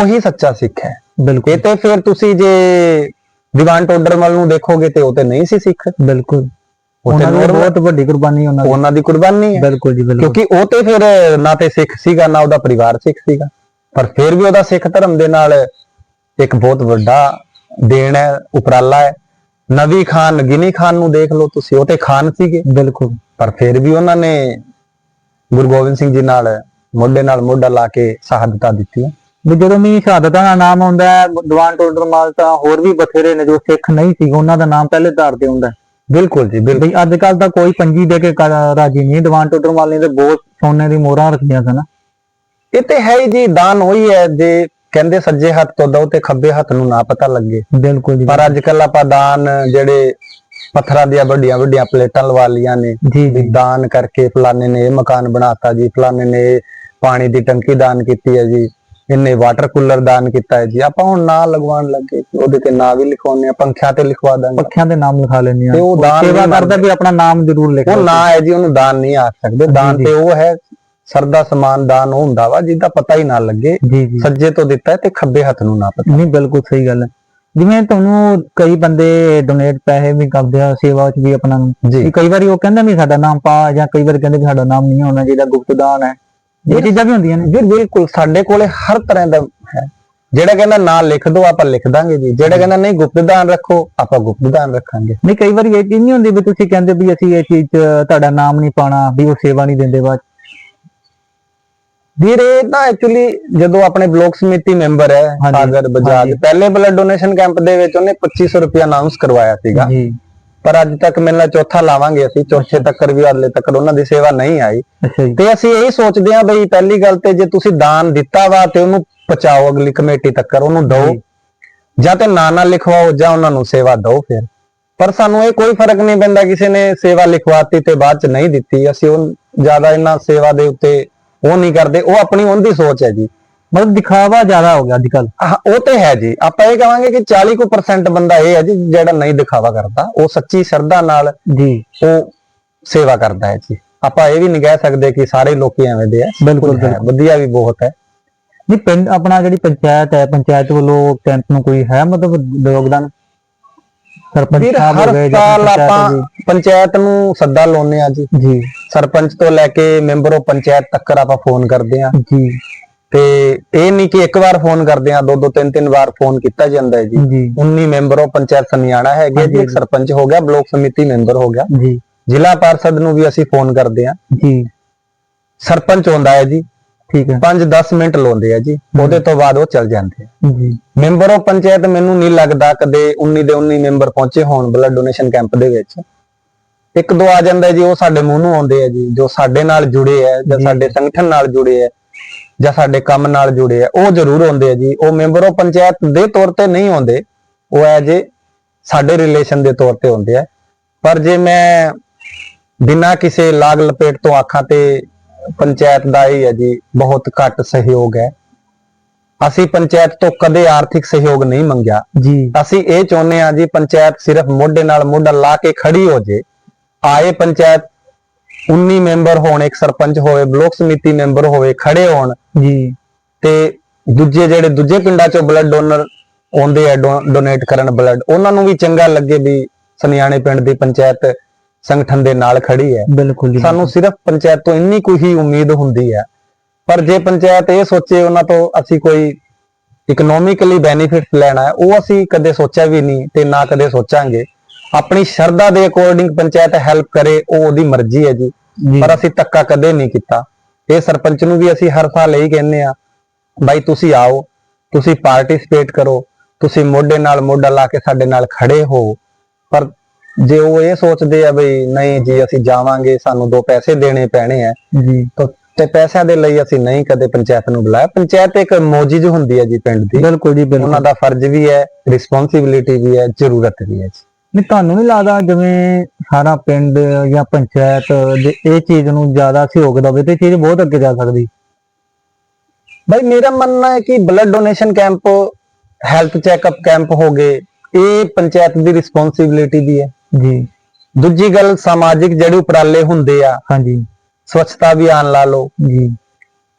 ਉਹੀ ਸੱਚਾ ਸਿੱਖ ਹੈ। ਬਿਲਕੁਲ। ਇਹ ਤੇ ਫਿਰ ਤੁਸੀਂ ਜੇ ਦੀਵਾਨ ਟੋਡਰਮਲ ਨੂੰ ਦੇਖੋਗੇ ਤੇ ਉਹ ਤੇ ਨਹੀਂ ਸੀ ਸਿੱਖ। ਬਿਲਕੁਲ। ਉਹਨਾਂ ਦੀ ਬਹੁਤ ਵੱਡੀ ਕੁਰਬਾਨੀ ਉਹਨਾਂ ਦੀ। ਉਹਨਾਂ ਦੀ ਕੁਰਬਾਨੀ ਹੈ ਬਿਲਕੁਲ ਜੀ ਬਿਲਕੁਲ। ਕਿਉਂਕਿ ਉਹ ਤੇ ਫਿਰ ਨਾ ਤੇ ਸਿੱਖ ਸੀਗਾ ਨਾ ਉਹਦਾ ਪਰਿਵਾਰ ਸਿੱਖ ਸੀਗਾ। ਪਰ ਫਿਰ ਵੀ ਉਹਦਾ ਸਿੱਖ ਧਰਮ ਦੇ ਨਾਲ ਇੱਕ ਬਹੁਤ ਵੱਡਾ ਦੇਣ ਹੈ ਉਪਰਾਲਾ ਹੈ। ਨਵੀ ਖਾਨ ਗਿਨੀ ਖਾਨ ਨੂੰ ਦੇਖ ਲਓ ਤੁਸੀਂ ਉਹ ਤੇ ਖਾਨ ਸੀਗੇ। ਬਿਲਕੁਲ। ਪਰ ਫਿਰ ਵੀ ਉਹਨਾਂ ਨੇ ਗੁਰੂ ਗੋਬਿੰਦ ਸਿੰਘ ਜੀ ਨਾਲ ਮੋਢੇ ਨਾਲ ਮੋਢਾ ਲਾ ਕੇ ਸ਼ਹਾਦਤਾਂ ਦਿੱਤੀਆਂ ਵੀ ਜਦੋਂ ਵੀ ਸ਼ਹਾਦਤਾਂ ਦਾ ਨਾਮ ਆਉਂਦਾ ਹੈ ਦੀਵਾਨ ਟੋਡਰਮਾਲ ਤਾਂ ਹੋਰ ਵੀ ਬਥੇਰੇ ਨੇ ਜੋ ਸਿੱਖ ਨਹੀਂ ਸੀ ਉਹਨਾਂ ਦਾ ਨਾਮ ਪਹਿਲੇ ਧਾਰ ਤੇ ਹੁੰਦਾ ਹੈ। ਬਿਲਕੁਲ ਜੀ ਬਿਲਕੁਲ। ਬਈ ਅੱਜ ਕੱਲ ਤਾਂ ਕੋਈ ਪੰਜੀ ਦੇ ਕੇ ਰਾਜੀ ਨਹੀਂ ਦੀਵਾਨ ਟੋਡਰਮਾਲ ਨੇ ਤੇ ਬਹੁਤ ਸੋਨੇ ਦੀ ਮੋਹਰਾਂ ਰੱਖੀਆਂ ਸਨ। ਇਹ ਤੇ ਹੈ ਜੀ ਦਾਨ ਹੋਈ ਹੈ ਜੇ ਕਹਿੰਦੇ ਸੱਜੇ ਹੱਥ ਤੋਂ ਦੋ ਤੇ ਖੱਬੇ ਹੱਥ ਨੂੰ ਨਾ ਪਤਾ ਲੱਗੇ। ਬਿਲਕੁਲ ਜੀ। ਪਰ ਅੱਜ ਕੱਲ ਆਪਾਂ ਦਾਨ ਜਿਹੜੇ ਪੱਥਰਾਂ ਦੀਆਂ ਵੱਡੀਆਂ ਵੱਡੀਆਂ ਪਲੇਟਾਂ ਲਵਾ ਲੀਆਂ ਨੇ ਜੀ ਦਾਨ ਕਰਕੇ ਫਲਾਣੇ ਨੇ ਇਹ ਮਕਾਨ ਬਣਾਤਾ ਜੀ ਫਲਾਣੇ ਨੇ ਪਾਣੀ ਦੀ ਟੰਕੀ ਦਾਨ ਕੀਤੀ ਹੈ ਜੀ। ਇਹਨੇ ਵਾਟਰ ਕੂਲਰ ਦਾਨ ਕੀਤਾ ਹੈ ਜੀ। ਆਪਾਂ ਹੁਣ ਨਾਂ ਲਗਵਾਉਣ ਲੱਗੇ ਉਹਦੇ ਤੇ ਨਾਂ ਵੀ ਲਿਖਵਾਉਣੇ ਆ ਪੰਖਿਆਂ ਤੇ ਲਿਖਵਾ ਦਾਂਗੇ ਪੱਖਿਆਂ ਦੇ ਨਾਮ ਲਿਖਾ ਲੈਂਦੇ ਆ ਤੇ ਉਹ ਦਾਨ ਸੇਵਾ ਨਹੀਂ ਕਰਦਾ ਵੀ ਆਪਣਾ ਨਾਮ ਜ਼ਰੂਰ ਲਿਖੋ ਉਹ ਨਾਂ ਹੈ ਜੀ ਉਹਨੂੰ ਦਾਨ ਨਹੀਂ ਆਖ ਸਕਦੇ। ਦਾਨ। ਤੇ ਉਹ ਹੈ ਸਰਦਾ ਸਮਾਨ ਦਾਨ ਉਹ ਹੁੰਦਾ ਵਾ ਜਿਹਦਾ ਪਤਾ ਹੀ ਨਾ ਲੱਗੇ ਜੀ ਜੀ। ਸੱਜੇ ਤੋਂ ਦਿੱਤਾ ਹੈ ਤੇ ਖੱਬੇ ਹੱਥ ਨੂੰ ਨਾ ਪਤਾ। ਨਹੀਂ ਬਿਲਕੁਲ ਸਹੀ ਗੱਲ ਹੈ। ਜਿਵੇਂ ਤੁਹਾਨੂੰ ਕਈ ਬੰਦੇ ਡੋਨੇਟ ਪੈਸੇ ਵੀ ਕਰਦੇ ਆ ਸੇਵਾ ਵਿੱਚ ਵੀ ਆਪਣਾ ਨੂੰ। ਜੀ। ਵੀ ਕਈ ਵਾਰੀ ਉਹ ਕਹਿੰਦੇ ਵੀ ਸਾਡਾ ਨਾਮ ਪਾ ਜਾਂ ਕਈ ਵਾਰੀ ਕਹਿੰਦੇ ਵੀ ਸਾਡਾ ਨਾਮ ਨਹੀਂ ਹੋਣਾ ਚਾਹੀਦਾ ਗੁਪਤ ਦਾਨ ਹੈ। ਇਹ ਚੀਜ਼ਾਂ ਵੀ ਹੁੰਦੀਆਂ ਨੇ ਜੀ ਬਿਲਕੁਲ ਸਾਡੇ ਕੋਲੇ ਹਰ ਤਰ੍ਹਾਂ ਦਾ ਹੈ। ਜਿਹੜਾ ਕਹਿੰਦਾ ਨਾਂ ਲਿਖ ਦਿਓ ਆਪਾਂ ਲਿਖ ਦਾਂਗੇ ਜੀ। ਜਿਹੜਾ ਕਹਿੰਦਾ ਨਹੀਂ ਗੁਪਤਦਾਨ ਰੱਖੋ ਆਪਾਂ ਗੁਪਤਦਾਨ ਰੱਖਾਂਗੇ। ਨਹੀਂ ਕਈ ਵਾਰੀ ਇਹ ਚੀਜ਼ ਨਹੀਂ ਹੁੰਦੀ ਵੀ ਤੁਸੀਂ ਕਹਿੰਦੇ ਵੀ ਅਸੀਂ ਇਹ ਚੀਜ਼ ਤੁਹਾਡਾ ਨਾਮ ਨਹੀਂ ਪਾਣਾ ਵੀ ਉਹ ਸੇਵਾ ਨਹੀਂ ਦਿੰਦੇ ਬਾਅਦ। ਵੀਰ ਇਹ ਨਾ ਐਕਚੁਅਲੀ ਜਦੋਂ ਆਪਣੇ ਬਲਾਕ ਸਮਿਤੀ ਮੈਂਬਰ ਹੈ ਸਾਗਰ ਬਜਾਜ। ਪਹਿਲੇ ਬਲੱਡ ਡੋਨੇਸ਼ਨ ਕੈਂਪ ਦੇ ਵਿੱਚ ਉਹਨੇ 2500 ਰੁਪਏ ਅਨਾਉਂਸ ਕਰਵਾਇਆ ਸੀਗਾ। ਜੀ। ਪਰ ਅੱਜ ਤੱਕ ਮੇਰੇ ਨਾਲ ਚੌਥਾ ਲਾਵਾਂਗੇ ਅਸੀਂ ਚੌਥੇ ਤੱਕ ਵੀ ਹਾਲੇ ਤੱਕ ਉਹਨਾਂ ਦੀ ਸੇਵਾ ਨਹੀਂ ਆਈ। ਅੱਛਾ ਜੀ। ਤੇ ਅਸੀਂ ਇਹ ਸੋਚਦੇ ਹਾਂ ਬਈ ਪਹਿਲੀ ਗੱਲ ਤੇ ਜੇ ਤੁਸੀਂ ਦਾਨ ਦਿੱਤਾ ਵਾ ਤੇ ਉਹਨੂੰ ਪਹੁੰਚਾਓ ਅਗਲੀ ਕਮੇਟੀ ਤੱਕ ਉਹਨੂੰ ਦਿਓ। ਜੀ। ਤੇ ਨਾਂ ਨਾ ਲਿਖਵਾਓ ਜਾਂ ਉਹਨਾਂ ਨੂੰ ਸੇਵਾ ਦਿਓ ਫਿਰ। ਪਰ ਸਾਨੂੰ ਇਹ ਕੋਈ ਫ਼ਰਕ ਨਹੀਂ ਪੈਂਦਾ ਕਿਸੇ ਨੇ ਸੇਵਾ ਲਿਖਵਾਤੀ ਤੇ ਬਾਅਦ ਚ ਨਹੀਂ ਦਿੱਤੀ। ਅਸੀਂ ਉਹ ਜ਼ਿਆਦਾ ਇਹਨਾਂ ਸੇਵਾ ਦੇ ਉੱਤੇ ਉਹ ਨਹੀਂ ਕਰਦੇ ਉਹ ਆਪਣੀ ਉਹਦੀ ਸੋਚ ਹੈ ਜੀ। ਮਤਲਬ ਦਿਖਾਵਾ ਜ਼ਿਆਦਾ ਹੋ ਗਿਆ ਅੱਜ ਕੱਲ ਉਹ ਤੇ ਹੈ ਜੀ। ਆਪਾਂ ਇਹ ਕਹਾਂਗੇ ਕਿ 40% ਕੁ ਬੰਦਾ ਇਹ ਹੈ ਜੀ ਜਿਹੜਾ ਨਹੀਂ ਦਿਖਾਵਾ ਕਰਦਾ। ਉਹ ਸੱਚੀ ਸ਼ਰਧਾ ਨਾਲ ਜੀ। ਉਹ ਸੇਵਾ ਕਰਦਾ ਹੈ ਜੀ। ਆਪਾਂ ਇਹ ਵੀ ਨਹੀਂ ਕਹਿ ਸਕਦੇ ਕਿ ਸਾਰੇ ਲੋਕੀ ਐਵੇਂ ਦੇ ਆ। ਬਿਲਕੁਲ, ਵਧੀਆ ਵੀ ਬਹੁਤ ਹੈ। ਨਹੀਂ ਪਿੰਡ ਆਪਣਾ ਜਿਹੜੀ ਪੰਚਾਇਤ ਹੈ ਪੰਚਾਇਤ ਵੱਲੋਂ ਕੈਂਪ ਨੂੰ ਕੋਈ ਹੈ ਮਤਲਬ ਯੋਗਦਾਨ? ਸਰਪੰਚ ਸਾਹਿਬ ਹੋ ਗਏ ਸਾਲ ਪੰਚਾਇਤ ਆਪਾਂ ਪੰਚਾਇਤ ਨੂੰ ਸੱਦਾ ਲਾਉਂਦੇ ਆ ਜੀ। ਜੀ। ਸਰਪੰਚ ਤੋਂ ਲੈ ਕੇ ਮੈਂਬਰ ਆਫ ਪੰਚਾਇਤ ਤੱਕ ਆਪਾਂ ਫੋਨ ਕਰਦੇ ਆ ਜੀ। ਤੇ ਇਹ ਨਹੀਂ ਕਿ ਇੱਕ ਵਾਰ ਫੋਨ ਕਰਦੇ ਆ ਦੋ ਦੋ ਤਿੰਨ ਤਿੰਨ ਵਾਰ ਫੋਨ ਕੀਤਾ ਜਾਂਦਾ ਹੈ ਜੀ। ਜੀ। 19 ਮੈਂਬਰ ਆਫ ਪੰਚਾਇਤ ਸਮਿਆਣਾ ਹੈਗੇ ਜੀ। ਸਰਪੰਚ ਹੋ ਗਿਆ ਬਲਾਕ ਸਮਿਤੀ ਮੈਂਬਰ ਹੋ ਗਿਆ। ਜੀ। ਜ਼ਿਲ੍ਹਾ ਪਾਰਸ਼ਦ ਨੂੰ ਵੀ ਅਸੀਂ ਫੋਨ ਕਰਦੇ ਆ ਜੀ। ਸਰਪੰਚ ਹੁੰਦਾ ਹੈ ਜੀ। ਠੀਕ ਹੈ। 5-10 ਮਿੰਟ ਲਾਉਂਦੇ ਆ ਜੀ। ਉਹਦੇ ਤੋਂ ਬਾਅਦ ਉਹ ਚੱਲ ਜਾਂਦੇ ਆ। ਜੀ। ਮੈਂਬਰ ਆਫ ਪੰਚਾਇਤ ਮੈਨੂੰ ਨਹੀਂ ਲੱਗਦਾ ਕਦੇ 19 ਦੇ 19 ਮੈਂਬਰ ਪਹੁੰਚੇ ਹੋਣ ਬਲੱਡ ਡੋਨੇਸ਼ਨ ਕੈਂਪ ਦੇ ਵਿੱਚ। ਇੱਕ ਦੋ ਆ ਜਾਂਦਾ ਜੀ ਉਹ ਸਾਡੇ ਮੂੰਹ ਨੂੰ ਆਉਂਦੇ ਆ ਜੀ ਜੋ ਸਾਡੇ ਨਾਲ ਜੁੜੇ ਆ ਜੀ। ਸਾਡੇ ਸੰਗਠਨ ਨਾਲ ਜੁੜੇ ਆ। ਜਾਂ ਸਾਡੇ ਕੰਮ ਨਾਲ ਜੁੜੇ ਆ ਉਹ ਜ਼ਰੂਰ ਆਉਂਦੇ ਆ ਜੀ। ਉਹ ਮੈਂਬਰ ਆਫ ਪੰਚਾਇਤ ਦੇ ਤੌਰ ਤੇ ਨਹੀਂ ਆਉਂਦੇ ਉਹ ਐ ਜੇ ਸਾਡੇ ਰਿਲੇਸ਼ਨ ਦੇ ਤੌਰ ਤੇ ਆਉਂਦੇ ਆ। ਪਰ ਜੇ ਮੈਂ ਬਿਨਾਂ ਕਿਸੇ ਲਾਗ ਲਪੇਟ ਤੋਂ ਆਖਾਂ ਤੇ ਪੰਚਾਇਤ ਦਾ ਹੀ ਹੈ ਜੀ ਬਹੁਤ ਘੱਟ ਸਹਿਯੋਗ ਹੈ। ਅਸੀਂ ਪੰਚਾਇਤ ਤੋਂ ਕਦੇ ਆਰਥਿਕ ਸਹਿਯੋਗ ਨਹੀਂ ਮੰਗਿਆ। ਜੀ। ਅਸੀਂ ਇਹ ਚਾਹੁੰਦੇ ਹਾਂ ਜੀ ਪੰਚਾਇਤ ਸਿਰਫ ਮੋਢੇ ਨਾਲ ਮੋਢਾ ਲਾ ਕੇ ਖੜੀ ਹੋ ਜੇ। ਆਏ ਪੰਚਾਇਤ 19 ਮੈਂਬਰ ਹੋਣ ਇੱਕ ਸਰਪੰਚ ਹੋਵੇ ਬਲਾਕ ਸਮਿਤੀ ਮੈਂਬਰ ਹੋਵੇ ਖੜੇ ਹੋਣ। ਜੀ। ਤੇ ਦੂਜੇ ਜਿਹੜੇ ਦੂਜੇ ਪਿੰਡਾਂ ਚੋਂ ਬਲੱਡ ਡੋਨਰ ਆਉਂਦੇ ਆ ਡੋਨੇਟ ਕਰਨ ਬਲੱਡ ਉਹਨਾਂ ਨੂੰ ਵੀ ਚੰਗਾ ਲੱਗੇ ਵੀ ਸਨਿਆਣੇ ਪਿੰਡ ਦੀ ਪੰਚਾਇਤ ਸੰਗਠਨ ਦੇ ਨਾਲ ਖੜੀ ਹੈ। ਬਿਲਕੁਲ ਸਾਨੂੰ ਸਿਰਫ ਪੰਚਾਇਤ ਤੋਂ ਇੰਨੀ ਕੁ ਹੀ ਉਮੀਦ ਹੁੰਦੀ ਹੈ। ਪਰ ਜੇ ਪੰਚਾਇਤ ਇਹ ਸੋਚੇ ਉਹਨਾਂ ਤੋਂ ਅਸੀਂ ਕੋਈ ਇਕਨੋਮਿਕਲੀ ਬੈਨੀਫਿਟਸ ਲੈਣਾ ਹੈ ਉਹ ਅਸੀਂ ਕਦੇ ਸੋਚਿਆ ਵੀ ਨਹੀਂ ਤੇ ਨਾ ਕਦੇ ਸੋਚਾਂਗੇ। ਆਪਣੀ ਸ਼ਰਧਾ ਦੇ ਅਕੋਰਡਿੰਗ ਪੰਚਾਇਤ ਹੈਲਪ ਕਰੇ ਉਹ ਉਹਦੀ ਮਰਜ਼ੀ ਹੈ ਜੀ। ਪਰ ਅਸੀਂ ਧੱਕਾ ਕਦੇ ਨਹੀਂ ਕੀਤਾ। ਇਹ ਸਰਪੰਚ ਨੂੰ ਵੀ ਅਸੀਂ ਹਰ ਸਾਲ ਇਹੀ ਕਹਿੰਦੇ ਆ ਬਾਈ ਤੁਸੀਂ ਆਓ ਤੁਸੀਂ ਪਾਰਟਿਸਿਪੇਟ ਕਰੋ ਤੁਸੀਂ ਮੋਢੇ ਨਾਲ ਮੋਢਾ ਲਾ ਕੇ ਸਾਡੇ ਨਾਲ ਖੜੇ ਹੋ। ਪਰ ਜੇ ਉਹ ਇਹ ਸੋਚਦੇ ਆ ਬਈ ਨਹੀਂ ਜੀ ਅਸੀਂ ਜਾਵਾਂਗੇ ਸਾਨੂੰ ਦੋ ਪੈਸੇ ਦੇਣੇ ਪੈਣੇ ਆ ਜੀ। ਤਾਂ ਪੈਸਿਆਂ ਦੇ ਲਈ ਅਸੀਂ ਨਹੀਂ ਕਦੇ ਪੰਚਾਇਤ ਨੂੰ ਬੁਲਾਇਆ। ਪੰਚਾਇਤ ਇੱਕ ਮੋਜਿਜ ਹੁੰਦੀ ਹੈ ਜੀ ਪਿੰਡ ਦੀ। ਬਿਲਕੁਲ ਜੀ ਬਿਲਕੁਲ। ਉਹਨਾਂ ਦਾ ਫਰਜ਼ ਵੀ ਹੈ ਰਿਸਪੌਂਸਿਬਿਲਿਟੀ ਵੀ ਹੈ ਜ਼ਰੂਰਤ ਵੀ ਹੈ ਜੀ। ਨਹੀਂ ਤੁਹਾਨੂੰ ਨਹੀਂ ਲੱਗਦਾ ਜਿਵੇਂ ਸਾਰਾ ਪਿੰਡ ਜਾਂ ਪੰਚਾਇਤ ਦੇ ਇਹ ਚੀਜ਼ ਨੂੰ ਜ਼ਿਆਦਾ ਸਹਿਯੋਗ ਦੇਵੇ ਤੇ ਚੀਜ਼ ਬਹੁਤ ਅੱਗੇ ਜਾ ਸਕਦੀ। ਭਾਈ ਮੇਰਾ ਮੰਨਣਾ ਹੈ ਕਿ blood donation camp health checkup camp ਹੋ ਗਏ ਇਹ ਪੰਚਾਇਤ ਦੀ ਰਿਸਪੌਂਸਿਬਿਲਿਟੀ ਦੀ ਹੈ। ਜੀ। ਦੂਜੀ ਗੱਲ ਸਮਾਜਿਕ ਜਿਹੜੇ ਉਪਰਾਲੇ ਹੁੰਦੇ ਆ ਹਾਂਜੀ। ਸਵੱਛਤਾ ਅਭਿਆਨ ਲਾ ਲਓ। ਜੀ।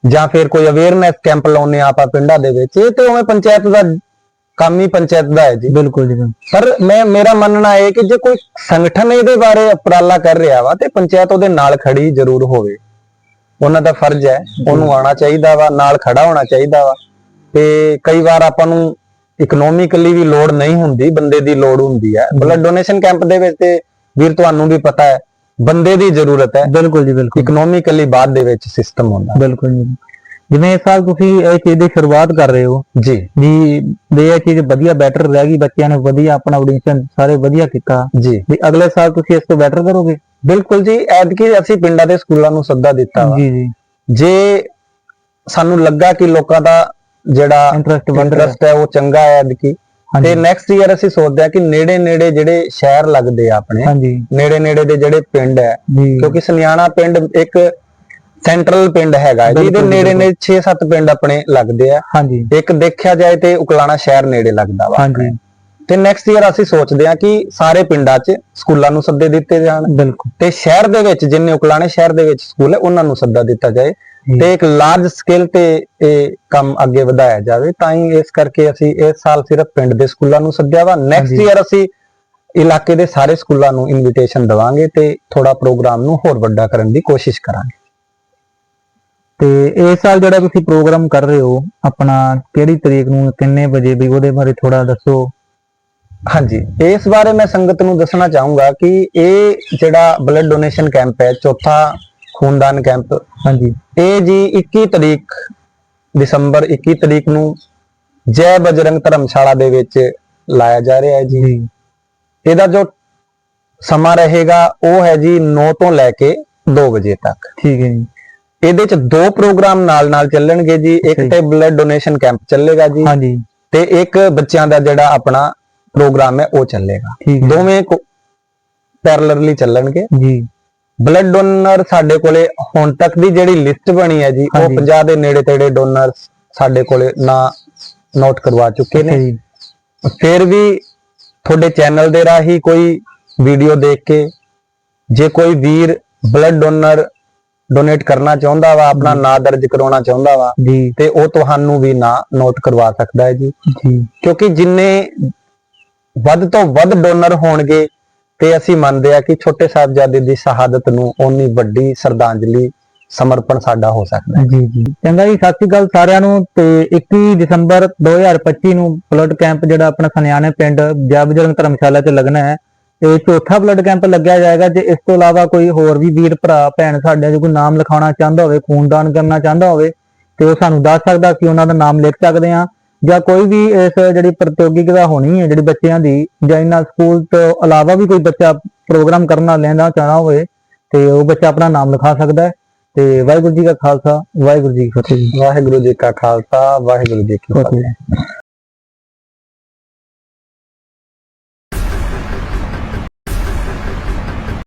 ਜਾਂ ਫਿਰ ਕੋਈ ਅਵੇਅਰਨੈਸ ਕੈਂਪ ਲਾਉਨੇ ਆਪਾਂ ਪਿੰਡਾਂ ਦੇ ਵਿੱਚ ਇਹ ਤੇ ਉਵੇਂ ਪੰਚਾਇਤ ਦਾ ਕੰਮ ਹੀ ਪੰਚਾਇਤ ਦਾ ਹੈ ਜੀ। ਬਿਲਕੁਲ ਜੀ ਬਿਲਕੁਲ। ਪਰ ਮੈਂ ਮੇਰਾ ਮੰਨਣਾ ਇਹ ਕਿ ਜੇ ਕੋਈ ਸੰਗਠਨ ਇਹਦੇ ਬਾਰੇ ਉਪਰਾਲਾ ਕਰ ਰਿਹਾ ਵਾ ਤੇ ਪੰਚਾਇਤ ਉਹਦੇ ਨਾਲ ਖੜੀ ਜ਼ਰੂਰ ਹੋਵੇ। ਉਹਨਾਂ ਦਾ ਫਰਜ਼ ਹੈ ਉਹਨੂੰ ਆਉਣਾ ਚਾਹੀਦਾ ਵਾ ਨਾਲ ਖੜਾ ਹੋਣਾ ਚਾਹੀਦਾ ਵਾ। ਤੇ ਕਈ ਵਾਰ ਆਪਾਂ ਨੂੰ ਇਕਨੋਮਿਕਲੀ ਵੀ ਲੋੜ ਨਹੀਂ ਹੁੰਦੀ ਬੰਦੇ ਦੀ ਲੋੜ ਹੁੰਦੀ ਹੈ। ਬਲੱਡ ਡੋਨੇਸ਼ਨ ਕੈਂਪ ਦੇ ਵਿੱਚ ਤੇ ਵੀਰ ਤੁਹਾਨੂੰ ਵੀ ਪਤਾ ਹੈ ਬੰਦੇ ਦੀ ਜ਼ਰੂਰਤ ਹੈ। ਬਿਲਕੁਲ ਜੀ ਬਿਲਕੁਲ। ਇਕਨੋਮਿਕਲੀ ਬਾਅਦ ਦੇ ਵਿੱਚ ਸਿਸਟਮ ਹੁੰਦਾ। ਬਿਲਕੁਲ ਜੀ ਜਿਵੇਂ ਇਸ ਸਾਲ ਤੁਸੀਂ ਇਹ ਚੀਜ਼ ਦੀ ਸ਼ੁਰੂਆਤ ਕਰ ਰਹੇ ਹੋ ਜੀ। ਵੀ ਵੀ ਇਹ ਚੀਜ਼ ਵਧੀਆ ਬੈਟਰ ਰਹਿ ਗਈ ਬੱਚਿਆਂ ਨੇ ਵਧੀਆ ਆਪਣਾ ਆਡੀਸ਼ਨ ਸਾਰੇ ਵਧੀਆ ਕੀਤਾ ਜੀ। ਵੀ ਅਗਲੇ ਸਾਲ ਤੁਸੀਂ ਇਸ ਤੋਂ ਬੈਟਰ ਕਰੋਗੇ? ਬਿਲਕੁਲ ਜੀ ਐਤਕੀ ਅਸੀਂ ਪਿੰਡਾਂ ਦੇ ਸਕੂਲਾਂ ਨੂੰ ਸੱਦਾ ਦਿੱਤਾ ਜੀ ਜੀ। ਜੇ ਸਾਨੂੰ ਲੱਗਾ ਕਿ ਲੋਕਾਂ ਦਾ ਜਿਹੜਾ ਇੰਟਰਸਟ ਹੈ ਉਹ ਚੰਗਾ ਹੈ ਐਤਕੀ ਤੇ ਨੈਕਸਟ ਈਅਰ ਅਸੀਂ ਸੋਚਦੇ ਹਾਂ ਕਿ ਨੇੜੇ ਨੇੜੇ ਜਿਹੜੇ ਸ਼ਹਿਰ ਲੱਗਦੇ ਆ ਆਪਣੇ ਨੇੜੇ ਨੇੜੇ ਦੇ ਜਿਹੜੇ ਪਿੰਡ ਹੈ ਕਿਉਂਕਿ ਸੁਨਿਆਣਾ ਪਿੰਡ ਇੱਕ ਸੈਂਟਰਲ ਪਿੰਡ ਹੈਗਾ ਜਿਹਦੇ ਬਿਲਕੁਲ, ਨੇੜੇ ਨੇ 6-7 ਪਿੰਡ ਆਪਣੇ ਲੱਗਦੇ ਆ। ਹਾਂਜੀ। ਇੱਕ ਦੇਖਿਆ ਜਾਏ ਤੇ ਉਕਲਾਣਾ ਸ਼ਹਿਰ ਨੇੜੇ ਲੱਗਦਾ ਵਾ। ਹਾਂਜੀ। ਤੇ ਨੈਕਸਟ ਈਅਰ ਅਸੀਂ ਸੋਚਦੇ ਹਾਂ ਕਿ ਸਾਰੇ ਪਿੰਡਾਂ 'ਚ ਸਕੂਲਾਂ ਨੂੰ ਸੱਦੇ ਦਿੱਤੇ ਜਾਣ। ਬਿਲਕੁਲ। ਤੇ ਸ਼ਹਿਰ ਦੇ ਵਿੱਚ ਜਿੰਨੇ ਉਕਲਾਣੇ ਸ਼ਹਿਰ ਦੇ ਵਿੱਚ ਸਕੂਲ ਹੈ ਉਹਨਾਂ ਨੂੰ ਸੱਦਾ ਦਿੱਤਾ ਜਾਏ। ਜੀ। ਤੇ ਇੱਕ ਲਾਰਜ ਸਕੇਲ ਤੇ ਇਹ ਕੰਮ ਅੱਗੇ ਵਧਾਇਆ ਜਾਵੇ ਤਾਂ ਹੀ ਇਸ ਕਰਕੇ ਅਸੀਂ ਇਸ ਸਾਲ ਸਿਰਫ ਪਿੰਡ ਦੇ ਸਕੂਲਾਂ ਨੂੰ ਸੱਦਿਆ ਵਾ। ਨੈਕਸਟ। ਈਅਰ ਅਸੀਂ ਇਲਾਕੇ ਦੇ ਸਾਰੇ ਸਕੂਲਾਂ ਨੂੰ ਇਨਵੀਟੇਸ਼ਨ ਦਵਾਂਗੇ ਤੇ ਥੋੜਾ ਪ੍ਰੋਗਰਾਮ ਨੂੰ ਹੋਰ ਵੱਡਾ ਕਰਨ ਦੀ ਕੋਸ਼ਿਸ਼ ਕਰਾਂਗੇ। ਤੇ ਇਸ ਸਾਲ ਜਿਹੜਾ ਤੁਸੀਂ ਪ੍ਰੋਗਰਾਮ ਕਰ ਰਹੇ ਹੋ ਆਪਣਾ ਕਿਹੜੀ ਤਰੀਕ ਨੂੰ ਕਿੰਨੇ ਵਜੇ ਵੀ ਉਹਦੇ ਬਾਰੇ ਥੋੜਾ ਦੱਸੋ। ਹਾਂਜੀ ਇਸ ਬਾਰੇ ਮੈਂ ਸੰਗਤ ਨੂੰ ਦੱਸਣਾ ਚਾਹੂੰਗਾ ਕਿ ਇਹ ਜਿਹੜਾ ਬਲੱਡ ਡੋਨੇਸ਼ਨ ਕੈਂਪ ਹੈ ਚੌਥਾ ਖੂਨਦਾਨ ਕੈਂਪ ਹਾਂਜੀ। ਇਹ ਜੀ 21 ਤਰੀਕ ਦਸੰਬਰ 21 ਤਰੀਕ ਨੂੰ ਜੈ ਬਜਰੰਗ ਧਰਮਸ਼ਾਲਾ ਦੇ ਵਿੱਚ ਲਾਇਆ ਜਾ ਰਿਹਾ ਹੈ ਜੀ। ਜੀ। ਇਹਦਾ ਜੋ ਸਮਾਂ ਰਹੇਗਾ ਉਹ ਹੈ ਜੀ 9 ਤੋਂ ਲੈ ਕੇ 2 ਵਜੇ ਤੱਕ। ਠੀਕ ਹੈ ਜੀ। ਇਹਦੇ ਚ ਦੋ ਪ੍ਰੋਗਰਾਮ ਨਾਲ ਨਾਲ ਚੱਲਣਗੇ ਜੀ। ਇੱਕ। ਤੇ ਬਲੱਡ ਡੋਨੇਸ਼ਨ ਕੈਂਪ ਚੱਲੇਗਾ ਜੀ। ਹਾਂਜੀ। ਤੇ ਇੱਕ ਬੱਚਿਆਂ ਦਾ ਜਿਹੜਾ ਆਪਣਾ ਪ੍ਰੋਗਰਾਮ ਹੈ ਉਹ ਚੱਲੇਗਾ। ਦੋਵੇਂ ਪੈਰਲਰਲੀ ਚੱਲਣਗੇ। ਜੀ। ਬਲੱਡ ਡੋਨਰ ਸਾਡੇ ਕੋਲੇ ਹੁਣ ਤੱਕ ਦੀ ਜਿਹੜੀ ਲਿਸਟ ਬਣੀ ਹੈ ਜੀ ਉਹ ਹਾਂਜੀ। 50 ਦੇ ਨੇੜੇ ਤੇੜੇ ਡੋਨਰ ਸਾਡੇ ਕੋਲੇ ਨਾ ਨੋਟ ਕਰਵਾ ਚੁੱਕੇ ਨੇ। ਫਿਰ ਵੀ ਤੁਹਾਡੇ ਚੈਨਲ ਦੇ ਰਾਹੀਂ ਕੋਈ ਵੀਡੀਓ ਦੇਖ ਕੇ ਜੇ ਕੋਈ ਵੀਰ ਬਲੱਡ ਡੋਨਰ ਡੋਨੇਟ ਕਰਨਾ ਚਾਹੁੰਦਾ ਵਾ ਆਪਣਾ ਨਾਂ ਦਰਜ ਕਰਾਉਣਾ ਚਾਹੁੰਦਾ ਵਾ ਜੀ। ਤੇ ਉਹ ਤੁਹਾਨੂੰ ਵੀ ਨਾਂ ਨੋਟ ਕਰਵਾ ਸਕਦਾ ਹੈ ਜੀ। ਜੀ। ਕਿਉਂਕਿ ਜਿੰਨੇ ਵੱਧ ਤੋਂ ਵੱਧ ਡੋਨਰ ਹੋਣਗੇ ਤੇ ਅਸੀਂ ਮੰਨਦੇ ਆ ਕਿ ਛੋਟੇ ਸਾਹਿਬਜ਼ਾਦੇ ਦੀ ਸ਼ਹਾਦਤ ਨੂੰ ਓਨੀ ਵੱਡੀ ਸ਼ਰਧਾਂਜਲੀ ਸਮਰਪਣ ਸਾਡਾ ਹੋ ਸਕਦਾ ਹੈ। ਜੀ ਜੀ। ਚੰਗਾ ਜੀ ਸਤਿ ਸ਼੍ਰੀ ਅਕਾਲ ਸਾਰਿਆਂ ਨੂੰ ਤੇ 21 ਦਸੰਬਰ 2025 ਨੂੰ ਬਲੱਡ ਕੈਂਪ ਜਿਹੜਾ ਆਪਣਾ ਸਨਿਆਣੇ ਪਿੰਡ ਜੈ ਬਜਰੰਗ ਧਰਮਸ਼ਾਲਾ 'ਚ ਲੱਗਣਾ ਹੈ। ਤੇ ਚੌਥਾ ਬਲੱਡ ਕੈਂਪ ਲੱਗਿਆ ਜਾਏਗਾ ਜੇ ਇਸ ਤੋਂ ਇਲਾਵਾ ਕੋਈ ਹੋਰ ਵੀ ਵੀਰ, ਭਰਾ, ਭੈਣ ਸਾਡੇ ਜੋ ਕੋਈ ਨਾਮ ਲਿਖਾਉਣਾ ਚਾਹੁੰਦਾ ਹੋਵੇ, ਖੂਨਦਾਨ ਕਰਨਾ ਚਾਹੁੰਦਾ ਹੋਵੇ, ਤੇ ਉਹ ਸਾਨੂੰ ਦੱਸ ਸਕਦਾ ਕਿ ਉਹਨਾਂ ਦਾ ਨਾਮ ਲਿਖ ਸਕਦੇ ਆ ਜਾਂ ਕੋਈ ਵੀ ਇਸ ਜਿਹੜੀ ਪ੍ਰਤੀਯੋਗਿਤਾ ਹੋਣੀ ਹੈ, ਜਿਹੜੀ ਬੱਚਿਆਂ ਦੀ ਜਾਂ ਇਹਨਾਂ ਸਕੂਲ ਤੋਂ ਇਲਾਵਾ ਵੀ ਕੋਈ ਬੱਚਾ ਪ੍ਰੋਗਰਾਮ ਕਰਨਾ ਲੈਂਦਾ ਚਾਹਣਾ ਹੋਵੇ, ਤੇ ਉਹ ਬੱਚਾ ਆਪਣਾ ਨਾਮ ਲਿਖਾ ਸਕਦਾ ਹੈ। ਤੇ ਵਾਹਿਗੁਰੂ ਜੀ ਕਾ ਖਾਲਸਾ, ਵਾਹਿਗੁਰੂ ਜੀ ਕੀ ਫਤਿਹ। ਵਾਹਿਗੁਰੂ ਜੀ ਕਾ ਖਾਲਸਾ, ਵਾਹਿਗੁਰੂ ਜੀ ਕੀ ਫਤਿਹ।